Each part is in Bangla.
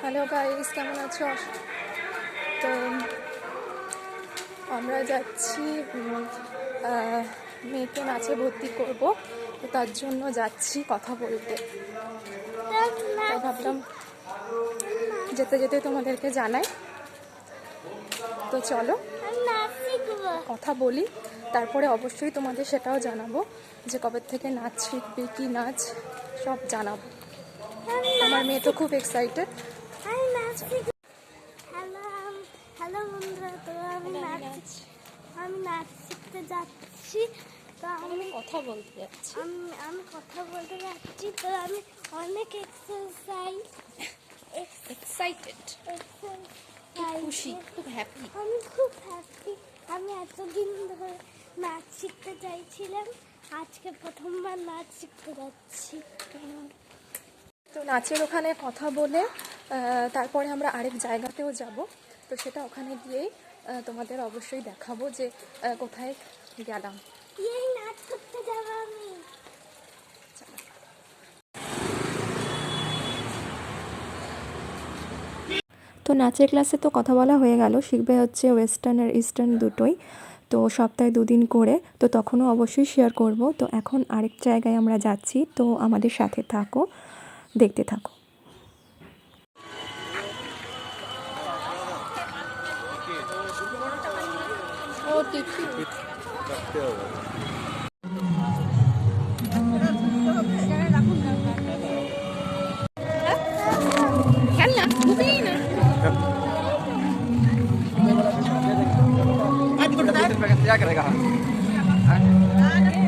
হ্যালো গাইস কেমন আছো? তো, আমরা যাচ্ছি মেয়েকে নাচে ভর্তি করব, তো তার জন্য যাচ্ছি কথা বলতে। ভাবলাম যেতে যেতে তোমাদেরকে জানাই। তো চলো, কথা বলি, তারপরে অবশ্যই তোমাদের সেটাও জানাব যে কবে থেকে নাচ শিখবে, কি নাচ, সব জানাব। আমার মেয়ে তো খুব এক্সাইটেড হ্যালো হ্যালো বন্ধুরা তো আমি নাচ আমি নাচ শিখতে যাচ্ছি। তো আমি কথা বলতে যাচ্ছি। আমি আমি কথা বলতে যাচ্ছি। তো আমি অনেক এক্সারসাইজ এক্সাইটেড খুশি খুব হ্যাপি আমি খুব হ্যাপি আমি এতদিন ধরে নাচ শিখতে চাইছিলাম। আজকে প্রথমবার নাচ শিখতে যাচ্ছি। তো নাচের ওখানে কথা বলে তারপরে আমরা আরেক জায়গাতেও যাব। তো সেটা ওখানে গিয়েই তোমাদের অবশ্যই দেখাবো যে কোথায় গেলাম। তো নাচের ক্লাসে তো কথা বলা হয়ে গেল শিখবে হচ্ছে ওয়েস্টার্ন আর ইস্টার্ন দুটোই। তো সপ্তাহে দুদিন করে তো তখনও অবশ্যই শেয়ার করব। তো এখন আরেক জায়গায় আমরা যাচ্ছি তো আমাদের সাথে থাকো দেখতে থাকো। রাখতে হবে क्या करेगा हाँ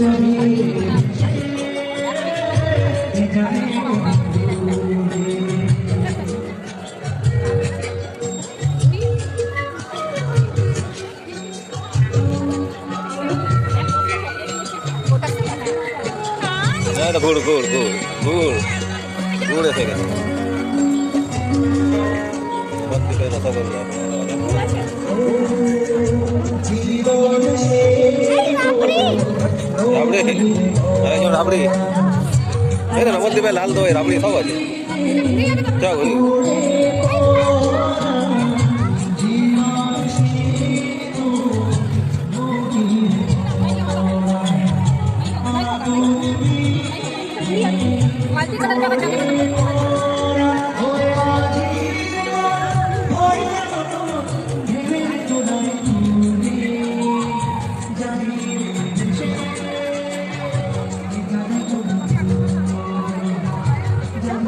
এটা ঘুর ঘুর ঘুর ঘুর। ঘুরে থেকে। রসগোল্লা હવે જો રાબડી. એને રમતભાઈ લાલ દો રાબડી થવા છે ત્યાં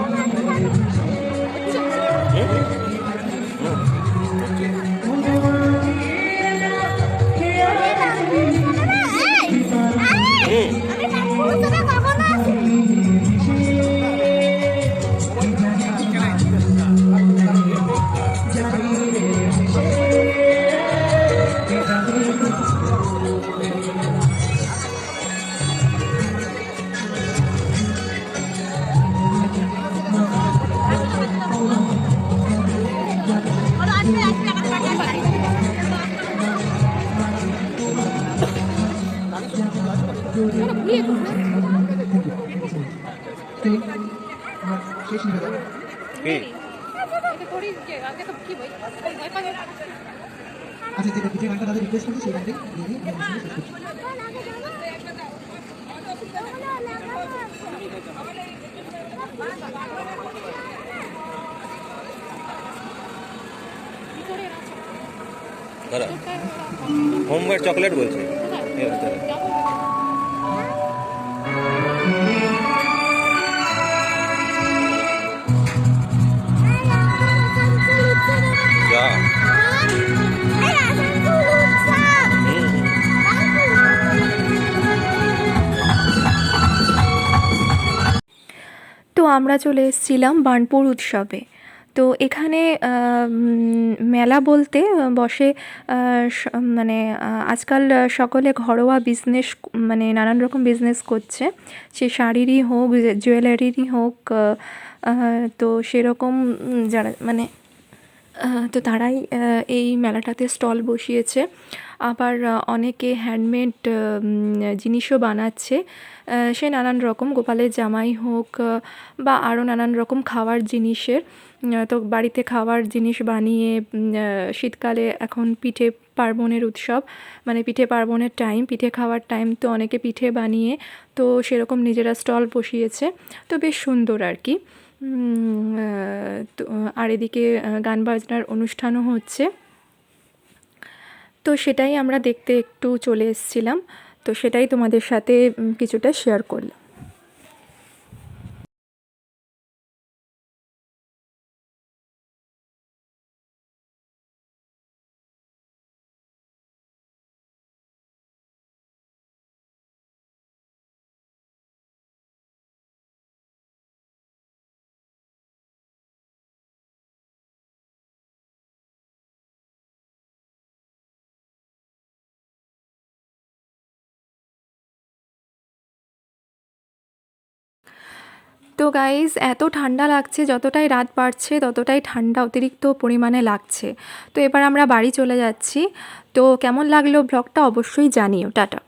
何? আচ্ছা হোমওয়ার চকলেট বলছে। আমরা চলে এসেছিলাম বার্নপুর উৎসবে। তো এখানে মেলা বলতে বসে মানে আজকাল সকলে ঘরোয়া বিজনেস মানে নানান রকম বিজনেস করছে। সে শাড়িরই হোক, জুয়েলারিরই হোক তো সেরকম যারা মানে তো তারাই এই মেলাটাতে স্টল বসিয়েছে। আবার অনেকে হ্যান্ডমেড জিনিসও বানাচ্ছে। সে নানান রকম, গোপালের জামাই হোক বা আরও নানান রকম খাওয়ার জিনিসের তো বাড়িতে খাওয়ার জিনিস বানিয়ে শীতকালে এখন পিঠে পার্বণের উৎসব মানে পিঠে পার্বণের টাইম পিঠে খাওয়ার টাইম তো অনেকে পিঠে বানিয়ে, তো সেরকম নিজেরা স্টল বসিয়েছে। তো বেশ সুন্দর আর কি। তো আর এদিকে গান বাজনার অনুষ্ঠানও হচ্ছে। তো সেটাই আমরা দেখতে একটু চলে এসছিলাম। তো সেটাই তোমাদের সাথে কিছুটা শেয়ার করলাম। তো গাইজ এত ঠান্ডা লাগছে, যতটাই রাত বাড়ছে, ততটাই ঠান্ডা অতিরিক্ত পরিমাণে লাগছে। তো এবার আমরা বাড়ি চলে যাচ্ছি। তো কেমন লাগল ব্লগটা অবশ্যই জানিও। টাটা।